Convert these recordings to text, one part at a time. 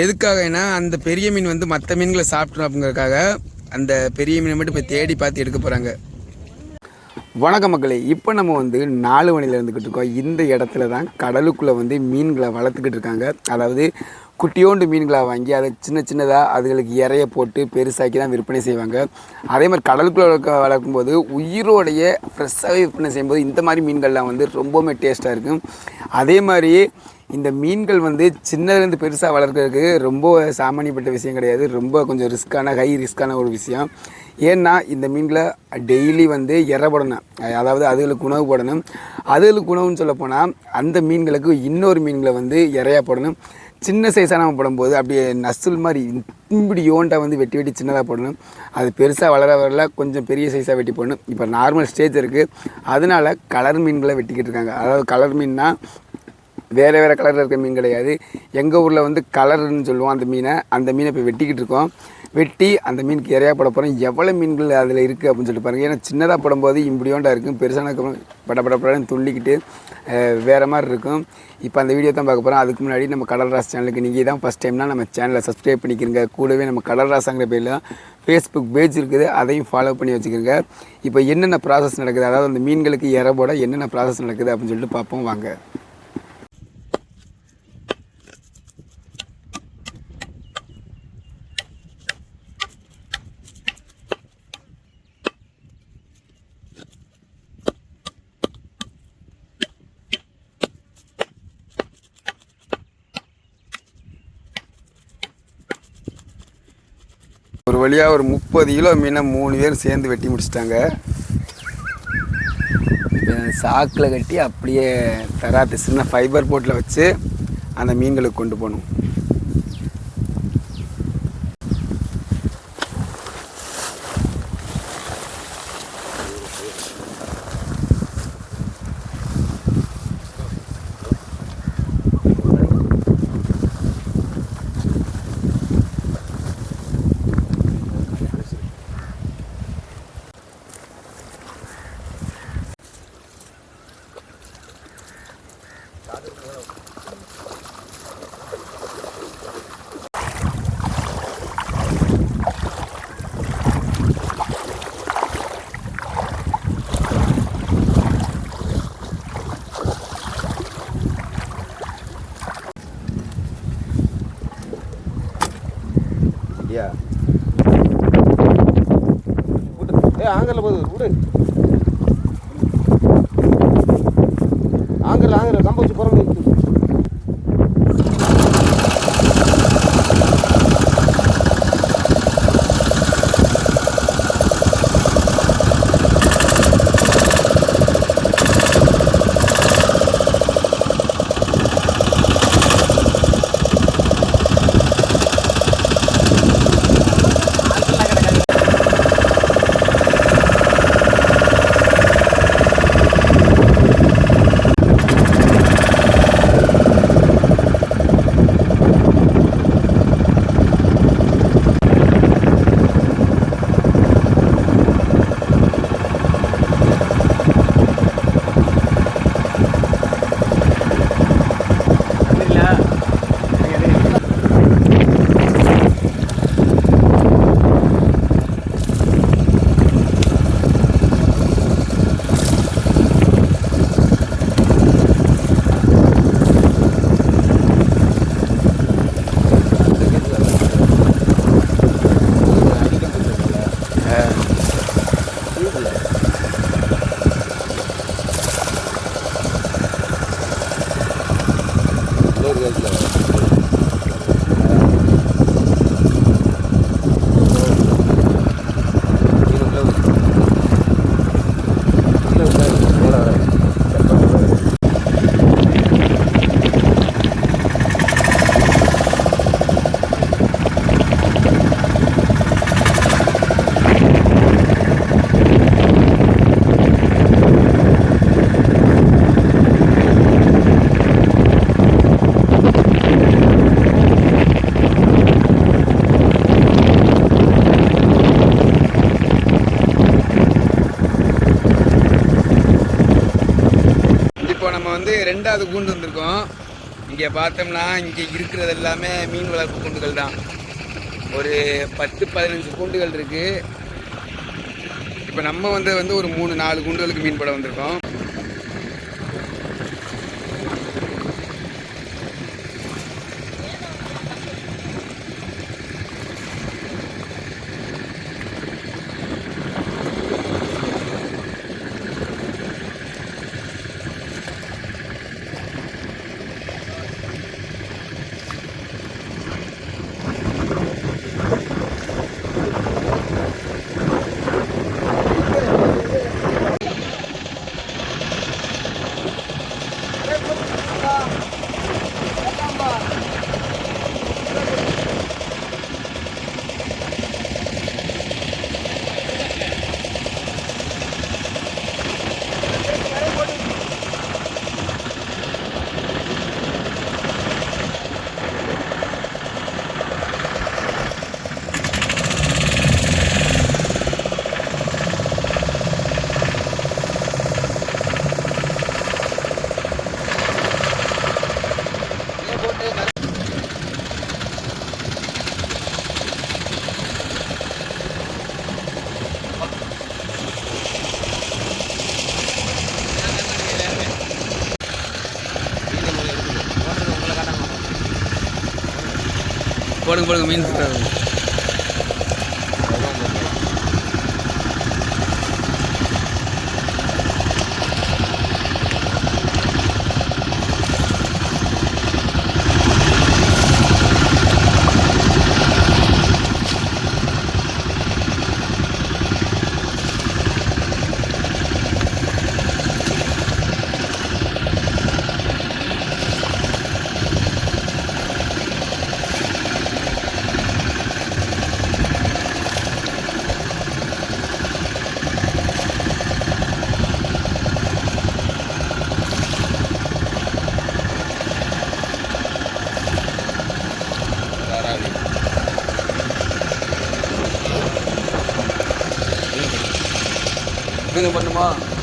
எதுக்காகனா அந்த பெரிய மீன் வந்து மற்ற மீன்களை சாப்பிட்றோம் அப்படிங்கறதுக்காக அந்த பெரிய மீனை மட்டும் இப்போ தேடி பார்த்து எடுக்க போகிறாங்க வணக்க மக்களே இப்போ நம்ம வந்து நாலு மணியில் இருந்துக்கிட்டு இருக்கோம். இந்த இடத்துல தான் கடலுக்குள்ளே வந்து மீன்களை வளர்த்துக்கிட்டு இருக்காங்க. அதாவது குட்டியோண்டு மீன்களை வாங்கி அதை சின்ன சின்னதாக அதுகளுக்கு இறைய போட்டு பெருசாக்கி தான் விற்பனை செய்வாங்க. அதே மாதிரி கடலுக்குள்ளே வளர்க்க வளர்க்கும்போது உயிரோடைய ஃப்ரெஷ்ஷாகவே விற்பனை செய்யும்போது இந்த மாதிரி மீன்கள்லாம் வந்து ரொம்பவுமே டேஸ்ட்டாக இருக்கும். அதே மாதிரி இந்த மீன்கள் வந்து சின்னதுலேருந்து பெருசாக வளர்க்குறதுக்கு ரொம்ப சாமானியப்பட்ட விஷயம் கிடையாது. ரொம்ப கொஞ்சம் ரிஸ்க்கான ஹை ரிஸ்க்கான ஒரு விஷயம். ஏன்னா இந்த மீன்களை டெய்லி வந்து இறை போடணும் அதாவது அதுகளுக்கு உணவு போடணும். அதுகளுக்கு உணவுன்னு சொல்ல போனால் அந்த மீன்களுக்கு இன்னொரு மீன்களை வந்து இறையா போடணும் சின்ன சைஸாக நம்ம போடும்போது அப்படியே நசுல் மாதிரி இப்படி யோண்டா வந்து வெட்டி வெட்டி சின்னதாக போடணும். அது பெருசாக வளர வரல கொஞ்சம் பெரிய சைஸாக வெட்டி போடணும். இப்போ நார்மல் ஸ்டேஜ் இருக்குது அதனால கலர் மீன்களை வெட்டிக்கிட்டு இருக்காங்க. அதாவது கலர் மீன்னா வேறு வேறு கலரில் இருக்க மீன் கிடையாது. எங்கள் ஊரில் வந்து கலர்னு சொல்லுவோம் அந்த மீனை. அந்த மீனை இப்போ வெட்டிக்கிட்டு இருக்கோம். வெட்டி அந்த மீனுக்கு இறையா போட போகிறோம் எவ்வளோ மீன்கள் அதில் இருக்குது அப்படின்னு சொல்லிட்டு பாருங்கள் ஏன்னா சின்னதாக போடும்போது இப்படியோண்டா இருக்கும். பெருசான பட பட துள்ளிக்கிட்டு வேறு மாதிரி இருக்கும். இப்போ அந்த வீடியோ தான் பார்க்க போகிறோம் அதுக்கு முன்னாடி நம்ம கடல் ராஸ் சேனலுக்கு நீங்கள் தான் ஃபஸ்ட் டைம்னா நம்ம சேனலை சப்ஸ்கிரைப் பண்ணிக்கிறங்க கூடவே நம்ம கடல் ராசாங்கிற பேரில் தான் ஃபேஸ்புக் பேஜ் இருக்குது. அதையும் ஃபாலோ பண்ணி வச்சுக்கிறங்க இப்போ என்னென்ன ப்ராசஸ் நடக்குது? அதாவது அந்த மீன்களுக்கு இறை போட என்னென்ன ப்ராசஸ் நடக்குது அப்படின்னு சொல்லிட்டு பார்ப்போம். வாங்க. வழியாக ஒரு முப்பது கிலோ மீனை மூணு பேர் சேர்ந்து வெட்டி முடிச்சிட்டாங்க. சாக்கில் கட்டி அப்படியே தராத்து சின்ன ஃபைபர் போட்டில் வச்சு அந்த மீன்களுக்கு கொண்டு போகணும். விடு வந்து ரெண்டாவது கூண்டு வந்திருக்கோம். இங்கே பார்த்தோம்னா இங்கே இருக்கிறது எல்லாமே மீன் வளர்ப்பு கூண்டுகள் தான். ஒரு பத்து பதினஞ்சு கூண்டுகள் இருக்குது இப்போ நம்ம வந்து வந்து ஒரு மூணு நாலு கூண்டுகளுக்கு மீன் படம் வந்திருக்கோம். போடுங்க போடுங்க மீன் 么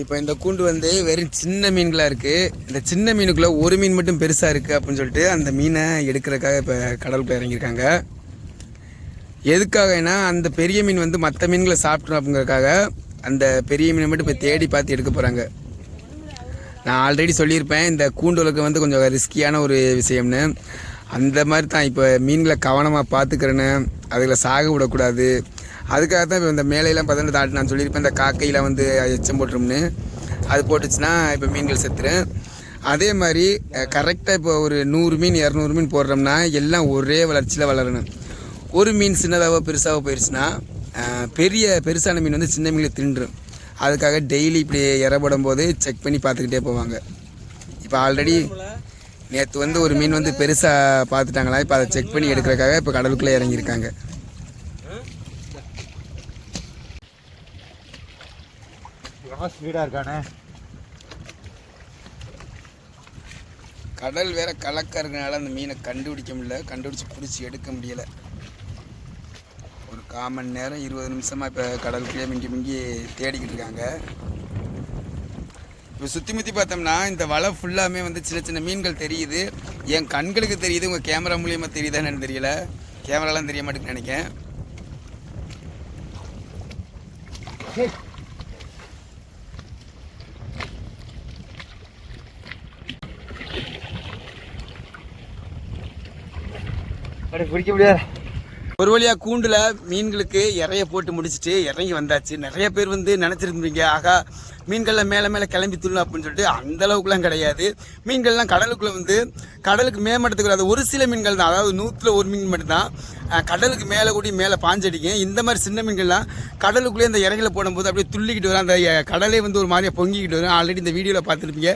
இப்போ இந்த கூண்டு வந்து வெறும் சின்ன மீன்களாக இருக்குது இந்த சின்ன மீனுக்குள்ளே ஒரு மீன் மட்டும் பெருசாக இருக்குது அப்படின்னு சொல்லிட்டு அந்த மீனை எடுக்கிறக்காக இப்போ கடலுக்குள்ள இறங்கியிருக்காங்க. எதுக்காகனா அந்த பெரிய மீன் வந்து மற்ற மீன்களை சாப்பிட்றோம் அப்படிங்கிறக்காக அந்த பெரிய மீனை மட்டும் இப்போ தேடி பார்த்து எடுக்க போகிறாங்க நான் ஆல்ரெடி சொல்லியிருப்பேன் இந்த கூண்டுகளுக்கு வந்து கொஞ்சம் ரிஸ்கியான ஒரு விஷயம்னு. அந்த மாதிரி தான் இப்போ மீன்களை கவனமாக பார்த்துக்கிறேன்னு அதுகளை சாக விடக்கூடாது அதுக்காக தான் இப்போ இந்த மேலையெல்லாம் பார்த்தோன்னா தாட்டு நான் சொல்லியிருப்பேன் இந்த காக்கையில் வந்து எச்சம் போட்டுரும்னு அது போட்டுச்சுன்னா இப்போ மீன்கள் செத்துரும். அதே மாதிரி கரெக்டாக இப்போ ஒரு நூறு மீன் இரநூறு மீன் போடுறோம்னா எல்லாம் ஒரே வளர்ச்சியில் வளரணும். ஒரு மீன் சின்னதாகவோ பெருசாகவோ போயிடுச்சுன்னா பெரிய பெருசான மீன் வந்து சின்ன மீனை தின்றும். அதுக்காக டெய்லி இப்படி இறப்படும் போது செக் பண்ணி பார்த்துக்கிட்டே போவாங்க. இப்போ ஆல்ரெடி நேற்று வந்து ஒரு மீன் வந்து பெருசாக பார்த்துட்டாங்களா இப்போ அதை செக் பண்ணி எடுக்கிறதுக்காக இப்போ கடலுக்குள்ளே இறங்கியிருக்காங்க. இவன் ஸ்பீடாக இருக்கானே? கடல் வேற கலக்க இருக்கனால அந்த மீனை கண்டுபிடிக்க முடியல. கண்டுபிடிச்சி பிடிச்சி எடுக்க முடியல. ஒரு கால் மணி நேரம் இருபது நிமிஷமாக இப்போ கடலுக்குள்ளே மிங்கி மிங்கி தேடிக்கிட்டு இருக்காங்க. இப்போ சுற்றி முற்றி பார்த்தோம்னா இந்த வலை ஃபுல்லாமே வந்து சின்ன சின்ன மீன்கள் தெரியுது. என் கண்களுக்கு தெரியுது உங்கள் கேமரா மூலியமாக தெரியுதான்னு தெரியல. கேமராலாம் தெரிய மாட்டேங்குன்னு நினைக்கிறேன். அப்படி பிடிக்க முடியாது. ஒரு வழியாக கூண்டில் மீன்களுக்கு இறைய போட்டு முடிச்சுட்டு இறங்கி வந்தாச்சு. நிறைய பேர் வந்து நினச்சிருந்தீங்க ஆகா மீன்கள்லாம் மேலே மேலே கிளம்பி துள்ளும் அப்படின்னு சொல்லிட்டு. அந்த அளவுக்குலாம் கிடையாது. மீன்கள்லாம் கடலுக்குள்ளே வந்து கடலுக்கு மேம்பட்டத்துக்கு வராது. ஒரு சில மீன்கள் தான். அதாவது நூற்றில் ஒரு மீன் மட்டும்தான். கடலுக்கு மேலே கூடி மேலே பாஞ்சடிக்கும் இந்த மாதிரி சின்ன மீன்கள்லாம் கடலுக்குள்ளே இந்த இறங்கில போடும்போது அப்படியே துள்ளிக்கிட்டு வரும். அந்த கடலே வந்து ஒரு மாதிரியாக பொங்கிக்கிட்டு வரும். ஆல்ரெடி இந்த வீடியோவில் பார்த்துருப்பீங்க.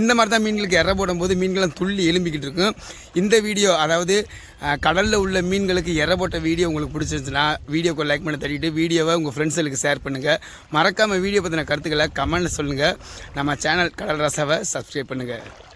இந்த மாதிரி தான் மீன்களுக்கு இற போடும்போது மீன்கள்லாம் துள்ளி எலும்பிக்கிட்டு இருக்கும். இந்த வீடியோ அதாவது கடலில் உள்ள மீன்களுக்கு எற போட்ட வீடியோ உங்களுக்கு பிடிச்சிருந்துச்சுன்னா வீடியோக்கு லைக் பண்ண தட்டிட்டு வீடியோவை உங்கள் ஃப்ரெண்ட்ஸுகளுக்கு ஷேர் பண்ணுங்கள் மறக்காமல் வீடியோ பற்றின கருத்துக்களை கமெண்ட் சொல்லுங்கள் நம்ம சேனல் கடல் ரசாவை சப்ஸ்கிரைப் பண்ணுங்கள்